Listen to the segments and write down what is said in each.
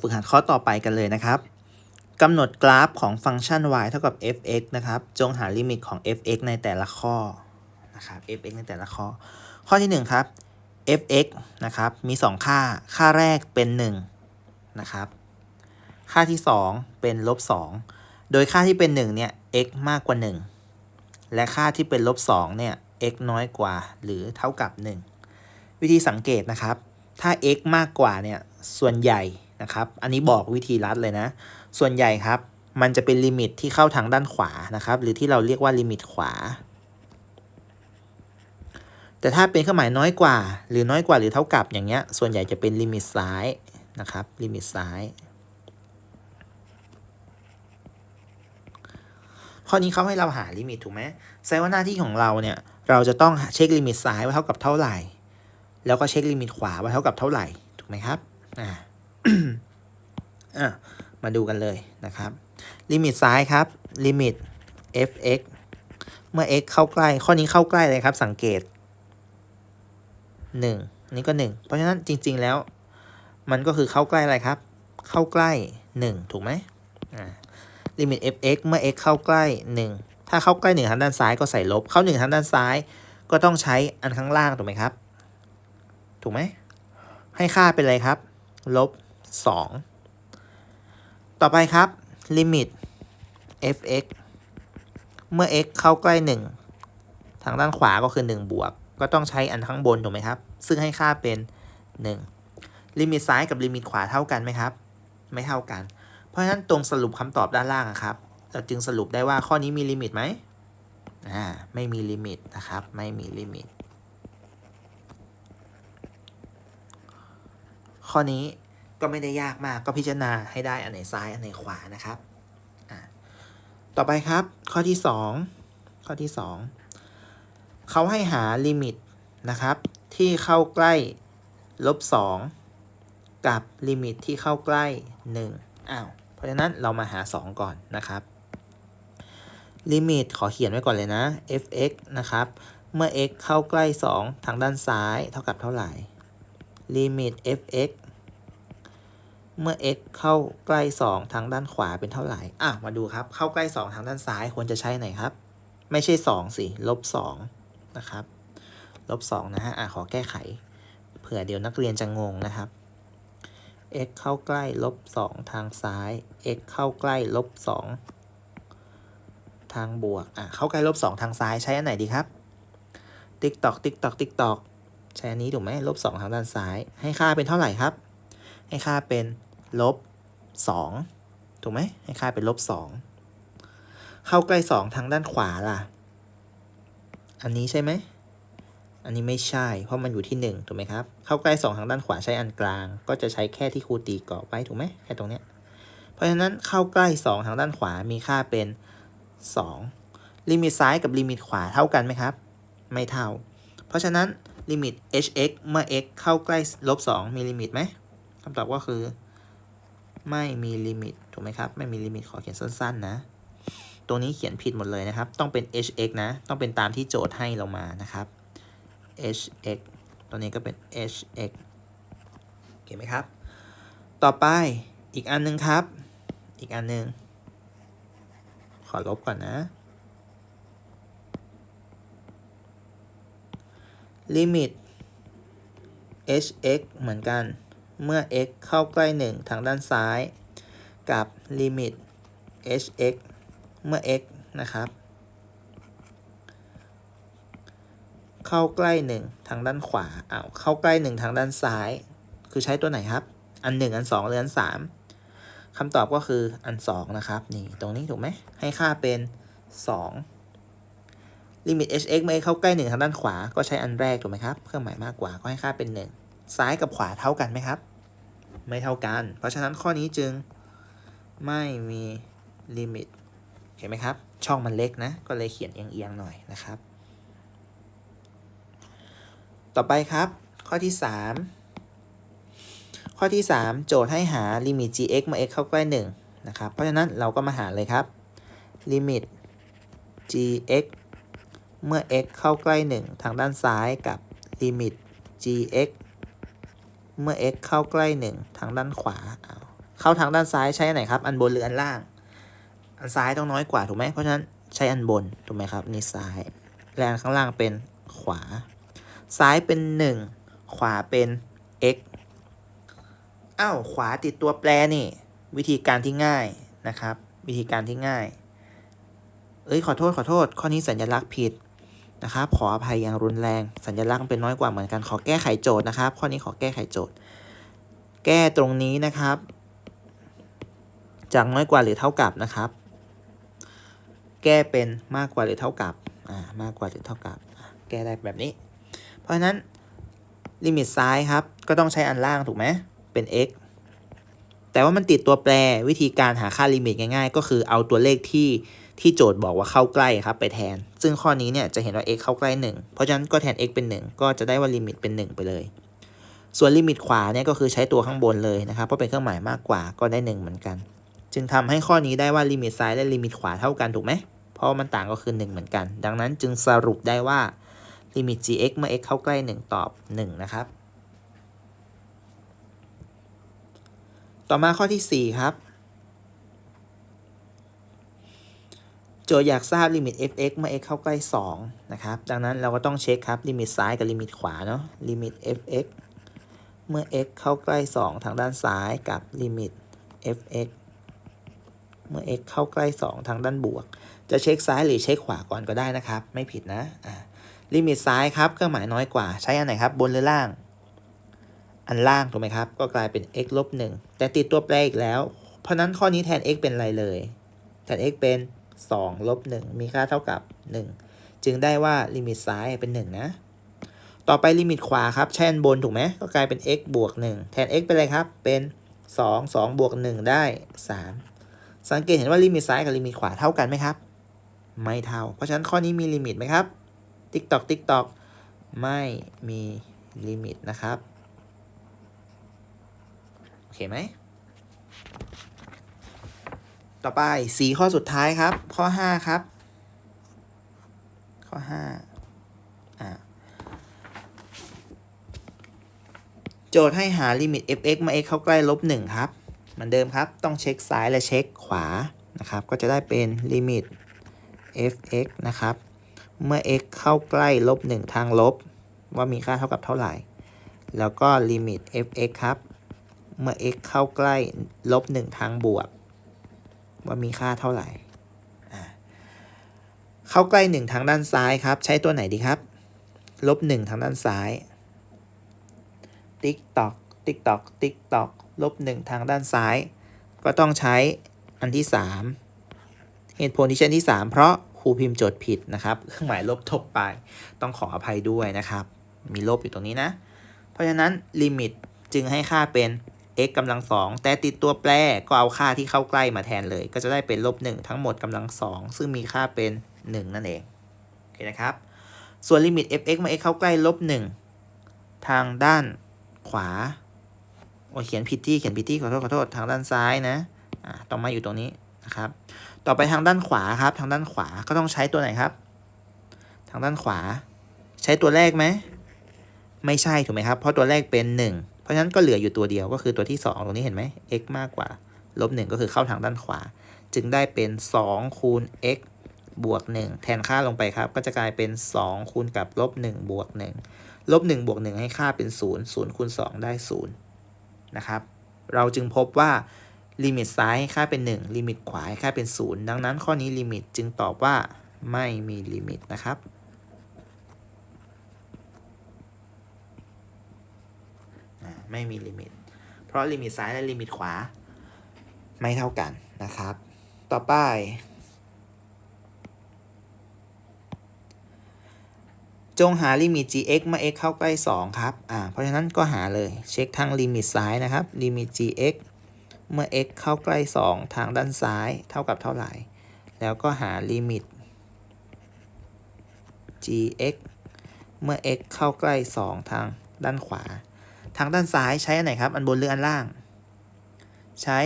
ฝึกหัดข้อต่อไปกันเลยนะครับกำหนดกราฟของฟังก์ชัน y เท่ากับ f(x) นะครับ จงหาลิมิตของ f(x) ในแต่ละข้อนะครับ f(x) ในแต่ละข้อ ข้อที่ 1 ครับ f(x) นะครับ มี 2 ค่า ค่าแรกเป็น 1 นะครับ ค่าที่ 2 เป็นลบ 2 โดยค่าที่เป็น 1 เนี่ย x มากกว่า 1 และค่าที่เป็นลบ 2 เนี่ย x น้อยกว่า หรือเท่ากับ 1 วิธีสังเกตนะครับ ถ้า x มากกว่าเนี่ย ส่วนใหญ่ นะครับ อันนี้บอกวิธีรัดเลยนะ ส่วนใหญ่ครับ มันจะเป็นลิมิตที่เข้าทางด้านขวานะครับ หรือที่เราเรียกว่าลิมิตขวา แต่ถ้าเป็นเครื่องหมายน้อยกว่า หรือน้อยกว่าหรือเท่ากับอย่างเงี้ย ส่วนใหญ่จะเป็นลิมิตซ้ายนะครับ ลิมิตซ้าย ข้อนี้เขาให้เราหาลิมิตถูกไหมแสดงว่าหน้าที่ของเราเนี่ย เราจะต้องเช็คลิมิตซ้ายว่าเท่ากับเท่าไหร่ แล้วก็เช็คลิมิตขวาว่าเท่ากับเท่าไหร่ ถูกไหมครับ อ่า มาดูกันเลยนะครับลิมิตซ้ายครับลิมิต f(x) เมื่อ x เข้าใกล้ ข้อนี้เข้าใกล้เลยครับ สังเกต 1 นี่ก็ 1 เพราะฉะนั้นจริง ๆแล้ว มันก็คือเข้าใกล้อะไรครับ เข้าใกล้ 1 ถูกไหมลิมิต f(x) เมื่อ x เข้าใกล้ 1 ถ้าเข้าใกล้ 1 ทางด้านซ้ายก็ใส่ลบ เข้า 1 ทางด้านซ้าย ก็ต้องใช้อันข้างล่างถูกไหมครับ ถูกไหม ให้ค่าเป็นอะไรครับ ลบ 2 ต่อไปครับลิมิต f(x) เมื่อ x เข้าใกล้ 1 ทางด้านขวาก็คือ 1 บวก ก็ต้องใช้อันข้างบน ถูกไหมครับ ซึ่งให้ค่าเป็น 1 ลิมิตซ้ายกับลิมิตขวาเท่ากันไหมครับ ไม่เท่ากัน เพราะฉะนั้นตรงสรุปคำตอบด้านล่างครับเราจึงสรุปได้ว่าข้อนี้มีลิมิตไหมอ่าไม่มีลิมิตนะครับ ไม่มีลิมิต ข้อนี้ ก็ไม่ได้ยากมากก็พิจารณาให้ได้อันไหนซ้ายอันไหนขวานะครับ ต่อไปครับ ข้อที่ 2 ข้อที่ 2 เขาให้หาลิมิตนะครับ ที่เข้าใกล้ลบ2กับลิมิตที่เข้าใกล้ 1 อ้าว เพราะฉะนั้นเรามาหา 2 ก่อนนะครับลิมิตขอเขียนไว้ก่อนเลยนะ f(x) นะครับ เมื่อ x เข้าใกล้ 2 ทางด้านซ้าย เท่ากับเท่าไหร่ ลิมิต f(x) เมื่อ x เข้าใกล้ 2 ทางด้านขวาเป็นเท่าไหร่ อะ มาดูครับ เข้าใกล้ 2 ทางด้านซ้ายควรจะใช้ไหนครับ ไม่ใช่ 2 สิ ลบ 2 นะครับ ลบ 2 นะฮะ อะ ขอแก้ไข เผื่อเดี๋ยวนักเรียนจะงงนะครับ x เข้าใกล้ลบ 2 ทางซ้าย x เข้าใกล้ลบ 2 ทางบวก อะ เข้าใกล้ลบ 2 ทางซ้ายใช้อันไหนดีครับ ติ๊กตอก ติ๊กตอก ติ๊กตอก ใช้อันนี้ถูกไหมลบ 2 ทางด้านซ้าย ให้ค่าเป็นเท่าไหร่ครับ ให้ค่าเป็น ลบ2ถูกไหมให้ค่าเป็นลบ2เข้าใกล้ 2 ทางด้านขวาล่ะ อันนี้ใช่ไหม อันนี้ไม่ใช่ เพราะมันอยู่ที่ 1 ถูกไหมครับ เข้าใกล้ 2 ทางด้านขวาใช้อันกลาง ก็จะใช้แค่ที่ครูตีกรอบไว้ถูกไหมแค่ตรงเนี้ย เพราะฉะนั้นเข้าใกล้ 2 ทางด้านขวามีค่าเป็น 2 ลิมิตซ้ายกับลิมิตขวาเท่ากันไหมครับ ไม่เท่า เพราะฉะนั้นลิมิต hx เมื่อ x เข้าใกล้ลบ2มีลิมิตไหมคำตอบก็คือ ไม่มีลิมิตถูกไหมครับ ไม่มีลิมิตขอเขียนสั้น ๆ นะ ตรงนี้เขียนผิดหมดเลยนะครับ ต้องเป็น hx นะ ต้องเป็นตามที่โจทย์ให้เรามานะครับ hx ตัวนี้ก็เป็น hx เห็นไหมครับ ต่อไปอีกอันหนึงครับ อีกอันหนึง ขอลบก่อนนะ ลิมิต hx เหมือนกัน เมื่อ x เข้าใกล้ 1 ทางด้านซ้าย กับลิมิต hx เมื่อ x นะครับ เข้าใกล้ 1 ทางด้านขวาอ้าวเข้าใกล้ 1 ทางด้านซ้าย คือใช้ตัวไหนครับ อัน 1 อัน 2 หรืออัน 3คำตอบก็คืออัน 2 นะครับ นี่ ตรงนี้ถูกไหม ให้ค่าเป็น 2 ลิมิต hx เมื่อ x เข้าใกล้ 1 ทางด้านขวา ก็ใช้อันแรกถูกไหมครับ เครื่องหมายมากกว่า ก็ให้ค่าเป็น 1 ซ้ายกับขวาเท่ากันไหมครับ ไม่เท่ากัน เพราะฉะนั้นข้อนี้จึงไม่มีลิมิต เห็นไหมครับ ช่องมันเล็กนะ ก็เลยเขียนเอียงๆหน่อยนะครับ ต่อไปครับ ข้อที่ 3 ข้อที่ 3 โจทย์ให้หาลิมิต gx เมื่อ x เข้าใกล้1นะครับ เพราะฉะนั้นเราก็มาหาเลยครับ ลิมิต gx เมื่อ x เข้าใกล้ 1 ทางด้านซ้ายกับลิมิต gx เมื่อ x เข้าใกล้ 1 ทางด้านขวา เข้าทางด้านซ้ายใช้อันไหนครับ อันบนหรืออันล่าง อันซ้ายต้องน้อยกว่าถูกไหม เพราะฉะนั้นใช้อันบนถูกไหมครับ นี่ซ้ายและอันข้างล่างเป็นขวา ซ้ายเป็น 1 ขวาเป็น x อ้าว ขวาติดตัวแปรนี่ วิธีการที่ง่ายนะครับ วิธีการที่ง่าย เอ้ยขอโทษขอโทษ ข้อนี้สัญลักษณ์ผิด นะครับขออภัยอย่างรุนแรง สัญลักษณ์เป็นน้อยกว่าเหมือนกันขอแก้ไขโจทย์นะครับ ข้อนี้ขอแก้ไขโจทย์ แก้ตรงนี้นะครับ จากน้อยกว่าหรือเท่ากับนะครับ แก้เป็นมากกว่าหรือเท่ากับอ่ามากกว่าหรือเท่ากับ แก้ได้แบบนี้ เพราะฉะนั้นลิมิตซ้ายครับ ก็ต้องใช้อันล่างถูกไหมเป็น x แต่ว่ามันติดตัวแปรวิธีการหาค่าลิมิตง่ายๆ ก็คือเอาตัวเลขที่ ที่โจทย์บอกว่าเข้าใกล้ครับไปแทน ซึ่งข้อนี้เนี่ยจะเห็นว่า x เข้าใกล้ 1 เพราะฉะนั้นก็แทน x เป็น 1 ก็จะได้ว่าลิมิตเป็น 1 ไปเลย ส่วนลิมิตขวาเนี่ยก็คือใช้ตัวข้างบนเลยนะครับ เพราะเป็นเครื่องหมายมากกว่าก็ได้ 1 เหมือนกัน จึงทำให้ข้อนี้ได้ว่าลิมิตซ้ายและลิมิตขวาเท่ากันถูกไหม เพราะมันต่างก็คือ 1 เหมือนกัน ดังนั้นจึงสรุปได้ว่าลิมิต gx เมื่อ x เข้าใกล้ 1 ตอบ 1 นะครับ ต่อมาข้อที่ 4 ครับ จทย์อยากทราบลิมิต f(x) เมื่อ x เข้าใกล้ 2 นะครับ ดังนั้นเราก็ต้องเช็คครับลิมิตซ้ายกับลิมิตขวาเนาะลิมิต f(x) เมื่อ x เข้าใกล้ 2 ทางด้านซ้ายกับลิมิต f(x) เมื่อ x เข้าใกล้ 2 ทางด้านบวก จะเช็คซ้ายหรือเช็คขวาก่อนก็ได้นะครับ ไม่ผิดนะอ่าลิมิตซ้ายครับเครื่องหมายน้อยกว่าใช้อันไหนครับบนหรือล่าง อันล่างถูกไหมครับ ก็กลายเป็น x ลบ1แต่ติดตัวแปรอีกแล้ว เพราะนั้นข้อนี้แทน x เป็นอะไรเลย แทน x เป็น 2ลบ1มีค่าเท่ากับ 1 จึงได้ว่าลิมิตซ้ายเป็น 1 นะ ต่อไปลิมิตขวาครับใช้อันบนถูกไหมก็กลายเป็น x บวก 1 แทน x เป็นอะไรครับ เป็น 2 2บวก1ได้ 3 สังเกตเห็นว่าลิมิตซ้ายกับลิมิตขวาเท่ากันไหมครับ ไม่เท่า เพราะฉะนั้นข้อนี้มีลิมิตไหมครับ ติ๊กตอกติ๊กตอกไม่มีลิมิตนะครับ โอเคไหม ต่อไปสีข้อสุดท้ายครับ ข้อ5ครับ ข้อ5อ่าโจทย์ให้หาลิมิต f(x) มา x เข้าใกล้ลบ1ครับเหมือนเดิมครับ ต้องเช็คซ้ายและเช็คขวานะครับ ก็จะได้เป็นลิมิต f(x) นะครับ เมื่อ x เข้าใกล้ลบ1ทางลบ ว่ามีค่าเท่ากับเท่าไหร่ แล้วก็ลิมิต f(x) ครับ เมื่อ x เข้าใกล้ลบ1ทางบวก ว่ามีค่าเท่าไหร่ เข้าใกล้ 1 ทางด้านซ้ายครับ ใช้ตัวไหนดีครับ ลบ 1 ทางด้านซ้าย ติ๊กตอก ติ๊กตอก ติ๊กตอก ลบ 1 ทางด้านซ้าย ก็ต้องใช้อันที่ 3 เหตุผลที่ใช้ที่ 3 เพราะครูพิมพ์โจทย์ผิดนะครับ เครื่องหมายลบตกไป ต้องขออภัยด้วยนะครับ มีลบอยู่ตรงนี้นะ เพราะฉะนั้นลิมิตจึงให้ค่าเป็น x กำลังสองแต่ติดตัวแปรก็เอาค่าที่เข้าใกล้มาแทนเลย ก็จะได้เป็นลบหนึ่งทั้งหมดกำลังสองซึ่งมีค่าเป็น 1 นั่นเองโอเคนะครับ ส่วนลิมิต f(x) มา x เข้าใกล้ลบหนึ่งทางด้านขวาโอ้เขียนผิดที่เขียนผิดที่ขอโทษขอโทษทางด้านซ้ายนะอ่าต้องมาอยู่ตรงนี้นะครับ ต่อไปทางด้านขวาครับ ทางด้านขวาก็ต้องใช้ตัวไหนครับ ทางด้านขวา ใช้ตัวแรกไหมไม่ใช่ถูกไหมครับ เพราะตัวแรกเป็น 1 ราะฉะนั้นก็เหลืออยู่ตัวเดียวก็คือตัวที่ 2 ตรงนี้เห็นไหม x มากกว่าลบ1ก็คือเข้าทางด้านขวา จึงได้เป็น2คูณ x บวก 1 แทนค่าลงไปครับ ก็จะกลายเป็น 2 คูณกับลบ1บวก1ลบ1บวก1ให้ค่าเป็น 0 0คูณ2ได้0นะครับ เราจึงพบว่าลิมิตซ้ายให้ค่าเป็น 1 ลิมิตขวาให้ค่าเป็น 0 ดังนั้นข้อนี้ลิมิตจึงตอบว่าไม่มีลิมิตนะครับ ไม่มีลิมิต เพราะลิมิตซ้ายและลิมิตขวา ไม่เท่ากันนะครับ ต่อไป จงหาลิมิต gx เมื่อ x เข้าใกล้ 2 ครับ อ่า เพราะฉะนั้นก็หาเลย เช็คทางลิมิตซ้ายนะครับ ลิมิต gx เมื่อ x เข้าใกล้ 2 ทางด้านซ้ายเท่ากับเท่าไหร่ แล้วก็หาลิมิต gx เมื่อ x เข้าใกล้ 2 ทางด้านขวา ทางด้านซ้ายใช้อันไหนครับ อันบนหรืออันล่าง ใช้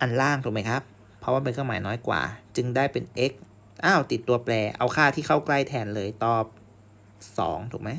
อันล่างถูกไหมครับ เพราะว่าเป็นเครื่องหมายน้อยกว่า จึงได้เป็น x อ้าวติดตัวแปร เอาค่าที่เข้าใกล้แทนเลยตอบ 2 ถูกไหม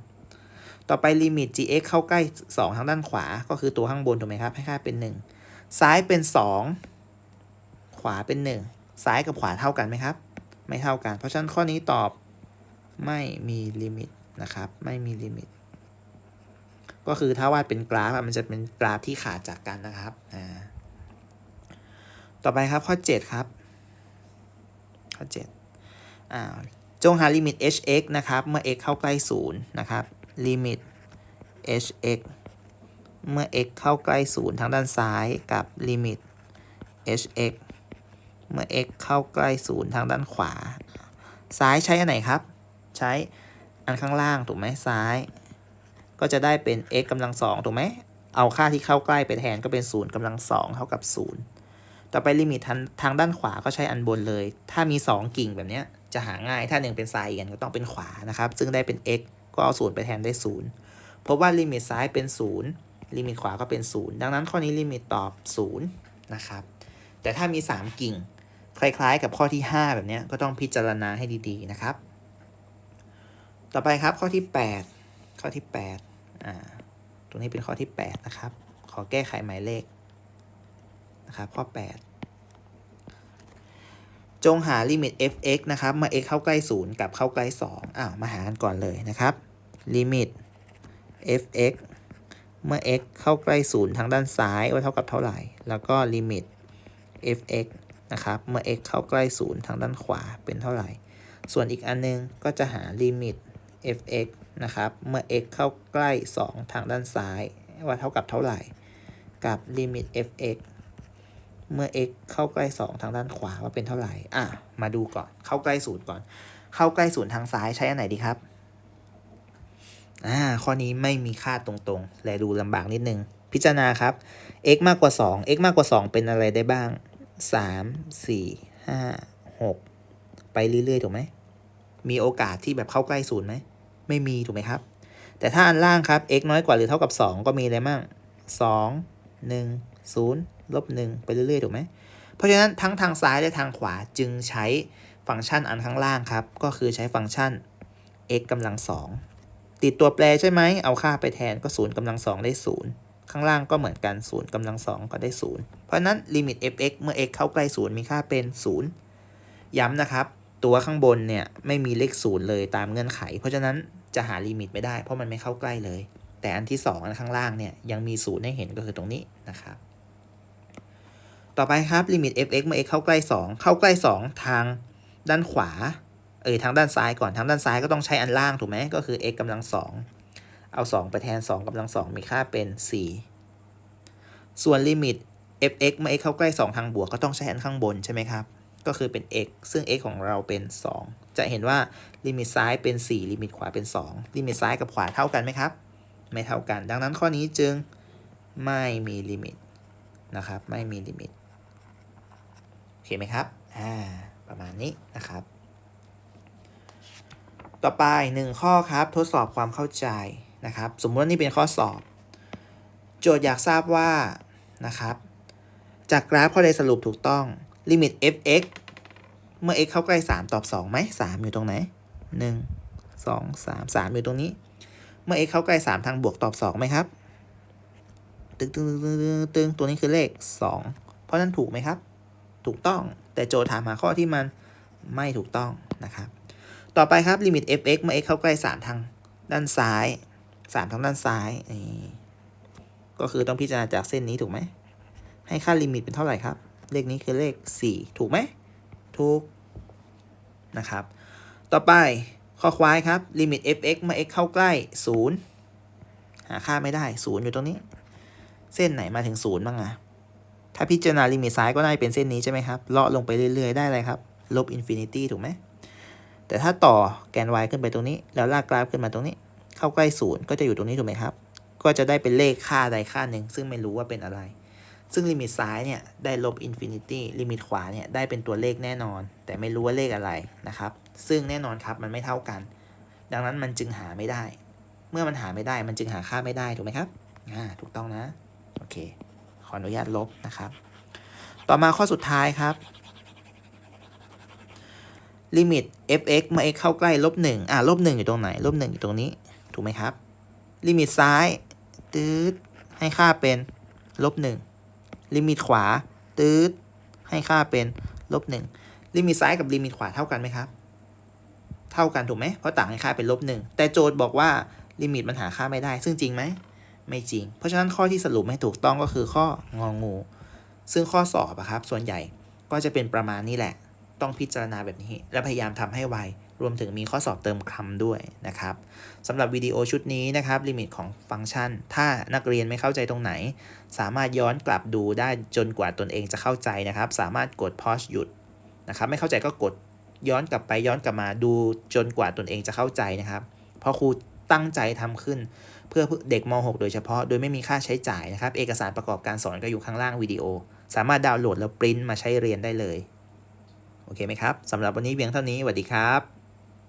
2ต่อไปลิมิต gx เข้าใกล้ 2 ทางด้านขวา ก็คือตัวข้างบนถูกไหมครับ ให้ค่าเป็น 1 ซ้ายเป็น 2 ขวาเป็น 1 ซ้ายกับขวาเท่ากันไหมครับ ไม่เท่ากัน เพราะฉะนั้นข้อนี้ตอบไม่มีลิมิตนะครับ ไม่มีลิมิต ก็คือถ้าวาดเป็นกราฟมันจะเป็นกราฟที่ขาดจากกันนะครับอ่าต่อไปครับข้อ 7 ครับ ข้อ7อ่าจงหาลิมิต hx นะครับ เมื่อ x เข้าใกล้ 0 นะครับ ลิมิต hx เมื่อ x เข้าใกล้ 0 ทางด้านซ้ายกับลิมิต hx เมื่อ x เข้าใกล้ 0 ทางด้านขวา ซ้ายใช้อันไหนครับ ใช้อันข้างล่าง ถูกไหมซ้าย ก็จะได้เป็น x กำลังสองถูกไหม เอาค่าที่เข้าใกล้ไปแทนก็เป็น0กำลังสองเท่ากับ 0 ต่อไปลิมิตทางทางด้านขวาก็ใช้อันบนเลย ถ้ามี 2 กิ่งแบบนี้จะหาง่าย ถ้าหนึ่งเป็นซ้ายกันก็ต้องเป็นขวานะครับ ซึ่งได้เป็น x ก็เอาศูนย์ไปแทนได้0พราะว่าลิมิตซ้ายเป็น 0 ลิมิตขวาก็เป็น 0 ดังนั้นข้อนี้ลิมิตตอบ 0 นะครับ แต่ถ้ามี 3 กิ่ง คล้ายๆ กับข้อที่ 5 แบบนี้ก็ต้องพิจารณาให้ดีๆนะครับ ต่อไปครับข้อที่ 8 ข้อที่ 8 อ่าตรงนี้เป็นข้อที่ 8 นะครับ ขอแก้ไขหมายเลขนะครับข้อ 8 จงหาลิมิต f(x) นะครับเมื่อ x เข้าใกล้ 0 กับเข้าใกล้ 2อ้าวมาหากันก่อนเลยนะครับลิมิต f(x) เมื่อ x เข้าใกล้ 0 ทางด้านซ้ายว่าเท่ากับเท่าไหร่ แล้วก็ลิมิต f(x) นะครับ เมื่อ x เข้าใกล้ 0 ทางด้านขวาเป็นเท่าไหร่ ส่วนอีกอันนึงก็จะหาลิมิต f(x) นะครับ เมื่อ x เข้าใกล้ 2 ทางด้านซ้าย ว่าเท่ากับเท่าไหร่ กับลิมิต f(x) เมื่อ x เข้าใกล้ 2 ทางด้านขวาว่าเป็นเท่าไหร่ อะ มาดูก่อน เข้าใกล้ศูนย์ก่อน เข้าใกล้ศูนย์ทางซ้ายใช้อันไหนดีครับ อ่า ข้อนี้ไม่มีค่าตรงๆ และดูลำบากนิดนึง พิจารณาครับ x มากกว่า 2 x มากกว่า 2 เป็นอะไรได้บ้าง 3 4 5 6 ไปเรื่อยๆ ถูกไหม มีโอกาสที่แบบเข้าใกล้ศูนย์ไหม ไม่มีถูกไหมครับ แต่ถ้าอันล่างครับ x น้อยกว่าหรือเท่ากับ 2 ก็มีอะไรมั่ง 2 1 0ลบ1ไปเรื่อยๆถูกไหมเพราะฉะนั้นทั้งทางซ้ายและทางขวาจึงใช้ฟังก์ชันอันข้างล่างครับ ก็คือใช้ฟังก์ชัน x กำลังสองติดตัวแปรใช่ไหม เอาค่าไปแทนก็0กำลังสองได้ 0 ข้างล่างก็เหมือนกัน0กำลังสองก็ได้ 0 เพราะฉะนั้นลิมิต f(x) เมื่อ x เข้าใกล้ 0 มีค่าเป็น 0 ย้ำนะครับ ตัวข้างบนเนี่ยไม่มีเลข 0 เลยตามเงื่อนไข เพราะฉะนั้น จะหาลิมิตไม่ได้ เพราะมันไม่เข้าใกล้เลย แต่อันที่ 2 อันข้างล่างเนี่ยยังมี0ให้เห็นก็คือตรงนี้นะครับต่อไปครับลิมิต f(x) เมื่อ x เข้าใกล้ 2 เข้าใกล้ 2 ทางด้านขวาเออทางด้านซ้ายก่อนทางด้านซ้ายก็ต้องใช้อันล่างถูกไหมก็คือ x กำลัง 2 เอา 2 ไปแทน 2กำลัง 2 มีค่าเป็น 4 ส่วนลิมิต f(x) เมื่อ x เข้าใกล้ 2 ทางบวกก็ต้องใช้อันข้างบนใช่ไหมครับ ก็คือเป็น x ซึ่ง x ของเราเป็น 2 จะเห็นว่าลิมิตซ้ายเป็น 4 ลิมิตขวาเป็น 2 ลิมิตซ้ายกับขวาเท่ากันไหมครับ ไม่เท่ากัน ดังนั้นข้อนี้จึงไม่มีลิมิตนะครับ ไม่มีลิมิต โอเคไหมครับ อ่า ประมาณนี้นะครับ ต่อไปหนึ่งข้อครับทดสอบความเข้าใจนะครับ สมมติว่านี่เป็นข้อสอบ โจทย์อยากทราบว่านะครับ จากกราฟข้อใดสรุปถูกต้อง ลิมิต f(x) เมื่อ x เข้าใกล้ 3 ตอบ2ไหม3 อยู่ตรงไหน 1 2 3 3 อยู่ตรงนี้ เมื่อ x เข้าใกล้ 3 ทางบวกตอบ2ไหมครับ ตึงตึงตึงตึงตึงตัวนี้คือเลข 2 เพราะนั้นถูกไหมครับ ถูกต้อง แต่โจทย์ถามหาข้อที่มันไม่ถูกต้องนะครับ ต่อไปครับลิมิต f(x) เมื่อ x เข้าใกล้ 3 ทางด้านซ้าย 3 ทางด้านซ้ายนี่ก็คือต้องพิจารณาจากเส้นนี้ถูกไหม ให้ค่าลิมิตเป็นเท่าไหร่ครับ เลขนี้คือเลข 4 ถูกไหมถูกนะครับ ต่อไปข้อควายครับลิมิต f(x) เมื่อ x เข้าใกล้ 0 หาค่าไม่ได้ 0 อยู่ตรงนี้ เส้นไหนมาถึง 0 บ้างอะถ้าพิจารณาลิมิตซ้ายก็น่าจะเป็นเส้นนี้ใช่ไหมครับ เลาะลงไปเรื่อย ๆ ได้เลยครับ ลบอินฟินิตี้ถูกไหม แต่ถ้าต่อแกน y ขึ้นไปตรงนี้ แล้วลากกราฟขึ้นมาตรงนี้ เข้าใกล้ 0 ก็จะอยู่ตรงนี้ถูกไหมครับ ก็จะได้เป็นเลขค่าใดค่าหนึ่ง ซึ่งไม่รู้ว่าเป็นอะไร ซึ่งลิมิตซ้ายเนี่ยได้ลบอินฟินิตี้ลิมิตขวาเนี่ยได้เป็นตัวเลขแน่นอน แต่ไม่รู้ว่าเลขอะไรนะครับ ซึ่งแน่นอนครับมันไม่เท่ากัน ดังนั้นมันจึงหาไม่ได้ เมื่อมันหาไม่ได้มันจึงหาค่าไม่ได้ถูกไหมครับอ่าถูกต้องนะโอเค ขออนุญาตลบนะครับ ต่อมาข้อสุดท้ายครับลิมิต f(x) เมื่อ x เข้าใกล้ลบหนึ่งอ่าลบหนึ่งอยู่ตรงไหนลบหนึ่งอยู่ตรงนี้ ถูกไหมครับ ลิมิตซ้ายตืดให้ค่าเป็นลบหนึ่ง ลิมิตขวาตืดให้ค่าเป็นลบหนึ่งลิมิตซ้ายกับลิมิตขวาเท่ากันไหมครับ เท่ากันถูกไหมเพราะต่างให้ค่าเป็นลบหนึ่งแต่โจทย์บอกว่าลิมิตมันหาค่าไม่ได้ ซึ่งจริงไหมไม่จริง เพราะฉะนั้นข้อที่สรุปให้ถูกต้องก็คือข้ององู ซึ่งข้อสอบอะครับ ส่วนใหญ่ก็จะเป็นประมาณนี้แหละ ต้องพิจารณาแบบนี้ และพยายามทำให้ไว รวมถึงมีข้อสอบเติมคำด้วยนะครับสำหรับวิดีโอชุดนี้นะครับลิมิตของฟังก์ชัน ถ้านักเรียนไม่เข้าใจตรงไหน สามารถย้อนกลับดูได้จนกว่าตนเองจะเข้าใจนะครับ สามารถกด pause หยุดนะครับไม่เข้าใจก็กดย้อนกลับไปย้อนกลับมาดูจนกว่าตนเองจะเข้าใจนะครับ เพราะครูตั้งใจทำขึ้น เพื่อเด็กม .6 โดยเฉพาะโดยไม่มีค่าใช้จ่ายนะครับ เอกสารประกอบการสอนก็อยู่ข้างล่างวิดีโอ สามารถดาวน์โหลดแล้วปริ้นมาใช้เรียนได้เลย โอเคไหมครับสำหรับวันนี้เพียงเท่านี้สวัสดีครับ